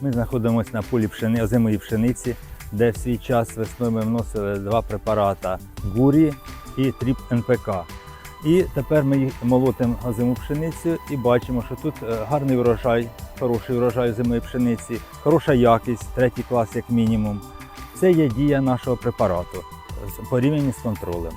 Ми знаходимося на полі пшени, озимої пшениці, де в свій час весною ми вносили два препарати гурі і тріп НПК. І тепер ми їх молотимо озиму пшеницю і бачимо, що тут е, гарний врожай, хороший врожай озимої пшениці, хороша якість, третій клас як мінімум. Це є дія нашого препарату порівняно з контролем.